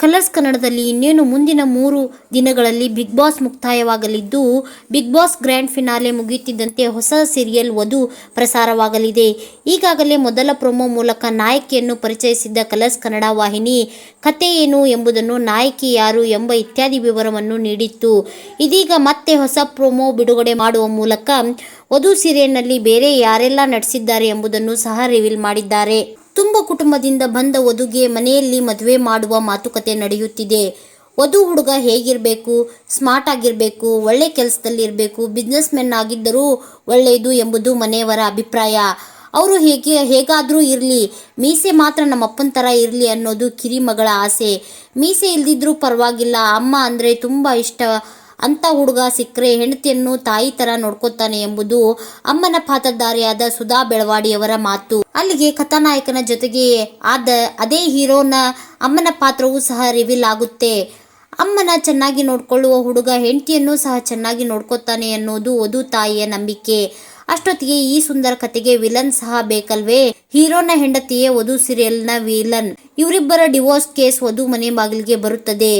Colours ಕನ್ನಡದಲ್ಲಿ ಇನ್ನೇನು ಮುಂದಿನ ಮೂರು ದಿನಗಳಲ್ಲಿ ಬಿಗ್ ಬಾಸ್ ಮುಕ್ತಾಯವಾಗಲಿದ್ದು, ಬಿಗ್ ಬಾಸ್ ಗ್ರ್ಯಾಂಡ್ ಫಿನಾಲೆ ಮುಗಿಯುತ್ತಿದ್ದಂತೆ ಹೊಸ ಸೀರಿಯಲ್ ವಧು ಪ್ರಸಾರವಾಗಲಿದೆ. ಈಗಾಗಲೇ ಮೊದಲ ಪ್ರೊಮೋ ಮೂಲಕ ನಾಯಕಿಯನ್ನು ಪರಿಚಯಿಸಿದ್ದ ಕಲರ್ಸ್ ಕನ್ನಡ ವಾಹಿನಿ, ಕತೆ ಏನು ಎಂಬುದನ್ನು ನಾಯಕಿ ಯಾರು ಎಂಬ ಇತ್ಯಾದಿ ವಿವರವನ್ನು ನೀಡಿತ್ತು. ಇದೀಗ ಮತ್ತೆ ಹೊಸ ಪ್ರೊಮೋ ಬಿಡುಗಡೆ ಮಾಡುವ ಮೂಲಕ ವಧು ಸೀರಿಯಲ್ನಲ್ಲಿ ಬೇರೆ ಯಾರೆಲ್ಲ ನಟಿಸಿದ್ದಾರೆ ಎಂಬುದನ್ನು ಸಹ ರಿವೀಲ್ ಮಾಡಿದ್ದಾರೆ. ತುಂಬ ಕುಟುಂಬದಿಂದ ಬಂದ ವಧುಗೆ ಮನೆಯಲ್ಲಿ ಮದುವೆ ಮಾಡುವ ಮಾತುಕತೆ ನಡೆಯುತ್ತಿದೆ. ವಧು ಹುಡುಗ ಹೇಗಿರಬೇಕು, ಸ್ಮಾರ್ಟ್ ಆಗಿರಬೇಕು, ಒಳ್ಳೆ ಕೆಲಸದಲ್ಲಿ ಇರಬೇಕು ಬಿಸ್ನೆಸ್ ಮೆನ್ ಆಗಿದ್ದರೂ ಒಳ್ಳೆಯದು ಎಂಬುದು ಮನೆಯವರ ಅಭಿಪ್ರಾಯ. ಅವರು ಹೇಗೆ, ಹೇಗಾದರೂ ಇರಲಿ, ಮೀಸೆ ಮಾತ್ರ ನಮ್ಮಪ್ಪನ ಥರ ಇರಲಿ ಅನ್ನೋದು ಕಿರಿಮಗಳ ಆಸೆ. ಮೀಸೆ ಇಲ್ದಿದ್ರೂ ಪರವಾಗಿಲ್ಲ, ಅಮ್ಮ ಅಂದರೆ ತುಂಬ ಇಷ್ಟ ಅಂಥ ಹುಡುಗ ಸಿಕ್ಕರೆ ಹೆಂಡತಿಯನ್ನು ತಾಯಿ ತರ ನೋಡ್ಕೊತಾನೆ ಎಂಬುದು ಅಮ್ಮನ ಪಾತ್ರಧಾರಿಯಾದ ಸುಧಾ ಬೆಳವಾಡಿಯವರ ಮಾತು. ಅಲ್ಲಿಗೆ ಕಥಾನಾಯಕನ ಜೊತೆಗೆ ಆದ ಅದೇ ಹೀರೋನ ಅಮ್ಮನ ಪಾತ್ರವೂ ಸಹ ರಿವೀಲ್ ಆಗುತ್ತೆ. ಅಮ್ಮನ ಚೆನ್ನಾಗಿ ನೋಡ್ಕೊಳ್ಳುವ ಹುಡುಗ ಹೆಂಡತಿಯನ್ನು ಸಹ ಚೆನ್ನಾಗಿ ನೋಡ್ಕೊತಾನೆ ಅನ್ನೋದು ವಧು ತಾಯಿಯ ನಂಬಿಕೆ. ಅಷ್ಟೊತ್ತಿಗೆ ಈ ಸುಂದರ ಕತೆಗೆ ವಿಲನ್ ಸಹ ಬೇಕಲ್ವೇ? ಹೀರೋನ ಹೆಂಡತಿಯೇ ವಧು ಸೀರಿಯಲ್ನ ವಿಲನ್. ಇವರಿಬ್ಬರ ಡಿವೋರ್ಸ್ ಕೇಸ್ ವಧು ಮನೆ ಬಾಗಿಲಿಗೆ ಬರುತ್ತದೆ.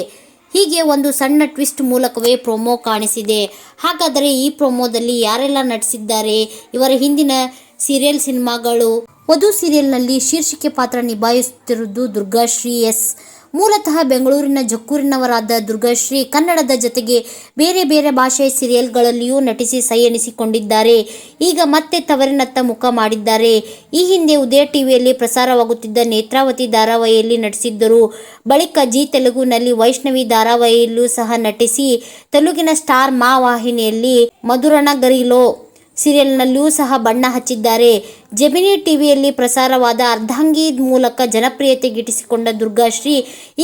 ಹೀಗೆ ಒಂದು ಸಣ್ಣ ಟ್ವಿಸ್ಟ್ ಮೂಲಕವೇ ಪ್ರೊಮೋ ಕಾಣಿಸಿದೆ. ಹಾಗಾದರೆ ಈ ಪ್ರೊಮೋದಲ್ಲಿ ಯಾರೆಲ್ಲ ನಟಿಸಿದ್ದಾರೆ? ಇವರ ಹಿಂದಿನ ಸೀರಿಯಲ್ ಸಿನಿಮಾಗಳು. ವಧು ಸೀರಿಯಲ್ನಲ್ಲಿ ಶೀರ್ಷಿಕೆ ಪಾತ್ರ ನಿಭಾಯಿಸುತ್ತಿರುವುದು ದುರ್ಗಾಶ್ರೀ ಎಸ್. ಮೂಲತಃ ಬೆಂಗಳೂರಿನ ಜಕ್ಕೂರಿನವರಾದ ದುರ್ಗಾಶ್ರೀ ಕನ್ನಡದ ಜೊತೆಗೆ ಬೇರೆ ಬೇರೆ ಭಾಷೆಯ ಸೀರಿಯಲ್ಗಳಲ್ಲಿಯೂ ನಟಿಸಿ ಸೈ ಎನಿಸಿಕೊಂಡಿದ್ದಾರೆ ಈಗ ಮತ್ತೆ ತವರಿನತ್ತ ಮುಖ ಮಾಡಿದ್ದಾರೆ. ಈ ಹಿಂದೆ ಉದಯ ಟಿವಿಯಲ್ಲಿ ಪ್ರಸಾರವಾಗುತ್ತಿದ್ದ ನೇತ್ರಾವತಿ ಧಾರಾವಾಹಿಯಲ್ಲಿ ನಟಿಸಿದ್ದರು. ಬಳಿಕ ಜಿ ತೆಲುಗುನಲ್ಲಿ ವೈಷ್ಣವಿ ಧಾರಾವಾಹಿಯಲ್ಲೂ ಸಹ ನಟಿಸಿ, ತೆಲುಗಿನ ಸ್ಟಾರ್ ಮಾ ವಾಹಿನಿಯಲ್ಲಿ ಮಧುರನಗರಿಲೋ ಸೀರಿಯಲ್ನಲ್ಲಿಯೂ ಸಹ ಬಣ್ಣ ಹಚ್ಚಿದ್ದಾರೆ. ಜೆಮಿನಿ ಟಿವಿಯಲ್ಲಿ ಪ್ರಸಾರವಾದ ಅರ್ಧಾಂಗಿ ಮೂಲಕ ಜನಪ್ರಿಯತೆ ಗಿಟ್ಟಿಸಿಕೊಂಡ ದುರ್ಗಾಶ್ರೀ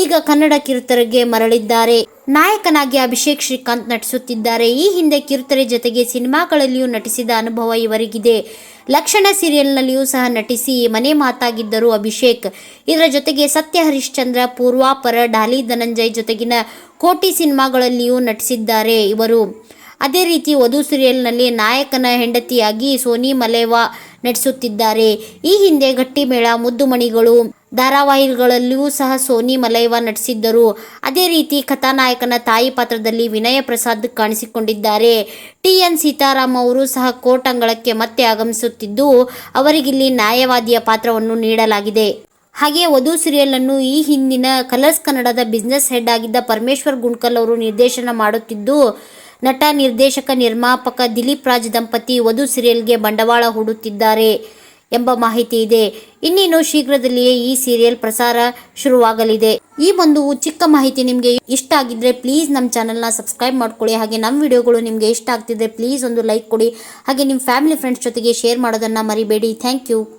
ಈಗ ಕನ್ನಡ ಕಿರುತೆರೆಗೆ ಮರಳಿದ್ದಾರೆ. ನಾಯಕನಾಗಿ ಅಭಿಷೇಕ್ ಶ್ರೀಕಾಂತ್ ನಟಿಸುತ್ತಿದ್ದಾರೆ. ಈ ಹಿಂದೆ ಕಿರುತೆರೆ ಜೊತೆಗೆ ಸಿನಿಮಾಗಳಲ್ಲಿಯೂ ನಟಿಸಿದ ಅನುಭವ ಇವರಿಗಿದೆ. ಲಕ್ಷಣ ಸೀರಿಯಲ್ನಲ್ಲಿಯೂ ಸಹ ನಟಿಸಿ ಮನೆ ಮಾತಾಗಿದ್ದರು ಅಭಿಷೇಕ್. ಇದರ ಜೊತೆಗೆ ಸತ್ಯ ಹರಿಶ್ಚಂದ್ರ ಪೂರ್ವಾಪರ, ಡಾಲಿ ಧನಂಜಯ್ ಜೊತೆಗಿನ ಕೋಟಿ ಸಿನಿಮಾಗಳಲ್ಲಿಯೂ ನಟಿಸಿದ್ದಾರೆ ಇವರು. ಅದೇ ರೀತಿ ವಧು ಸೀರಿಯಲ್ನಲ್ಲಿ ನಾಯಕನ ಹೆಂಡತಿಯಾಗಿ ಸೋನಿ ಮಲೇವಾ ನಟಿಸುತ್ತಿದ್ದಾರೆ. ಈ ಹಿಂದೆ ಗಟ್ಟಿಮೇಳ, ಮುದ್ದುಮಣಿಗಳು ಧಾರಾವಾಹಿಗಳಲ್ಲಿಯೂ ಸಹ ಸೋನಿ ಮಲೈವ ನಟಿಸಿದ್ದರು. ಅದೇ ರೀತಿ ಕಥಾನಾಯಕನ ತಾಯಿ ಪಾತ್ರದಲ್ಲಿ ವಿನಯ ಪ್ರಸಾದ್ ಕಾಣಿಸಿಕೊಂಡಿದ್ದಾರೆ. ಟಿ ಎನ್ ಸೀತಾರಾಮ್ ಅವರು ಸಹ ಕೋರ್ಟ್ ಅಂಗಳಕ್ಕೆ ಮತ್ತೆ ಆಗಮಿಸುತ್ತಿದ್ದು, ಅವರಿಗಿಲ್ಲಿ ನ್ಯಾಯವಾದಿಯ ಪಾತ್ರವನ್ನು ನೀಡಲಾಗಿದೆ. ಹಾಗೆ ವಧು ಸೀರಿಯಲ್ ಅನ್ನು ಈ ಹಿಂದಿನ ಕಲರ್ಸ್ ಕನ್ನಡದ ಬಿಸ್ನೆಸ್ ಹೆಡ್ ಆಗಿದ್ದ ಪರಮೇಶ್ವರ್ ಗುಂಡ್ಕಲ್ ಅವರು ನಿರ್ದೇಶನ ಮಾಡುತ್ತಿದ್ದು ನಟ, ನಿರ್ದೇಶಕ, ನಿರ್ಮಾಪಕ ದಿಲೀಪ್ ರಾಜ್ ದಂಪತಿ ವಧು ಸೀರಿಯಲ್ಗೆ ಬಂಡವಾಳ ಹೂಡುತ್ತಿದ್ದಾರೆ ಎಂಬ ಮಾಹಿತಿ ಇದೆ. ಇನ್ನೇನು ಶೀಘ್ರದಲ್ಲಿಯೇ ಈ ಸೀರಿಯಲ್ ಪ್ರಸಾರ ಶುರುವಾಗಲಿದೆ. ಈ ಒಂದು ಚಿಕ್ಕ ಮಾಹಿತಿ ನಿಮಗೆ ಇಷ್ಟ ಆಗಿದ್ರೆ ಪ್ಲೀಸ್ ನಮ್ಮ ಚಾನಲ್ನ ಸಬ್ಸ್ಕ್ರೈಬ್ ಮಾಡ್ಕೊಳ್ಳಿ. ಹಾಗೆ ನಮ್ಮ ವಿಡಿಯೋಗಳು ನಿಮಗೆ ಇಷ್ಟ ಆಗ್ತಿದ್ರೆ ಪ್ಲೀಸ್ ಒಂದು ಲೈಕ್ ಕೊಡಿ. ಹಾಗೆ ನಿಮ್ಮ ಫ್ಯಾಮಿಲಿ, ಫ್ರೆಂಡ್ಸ್ ಜೊತೆಗೆ ಶೇರ್ ಮಾಡೋದನ್ನು ಮರಿಬೇಡಿ. Thank you.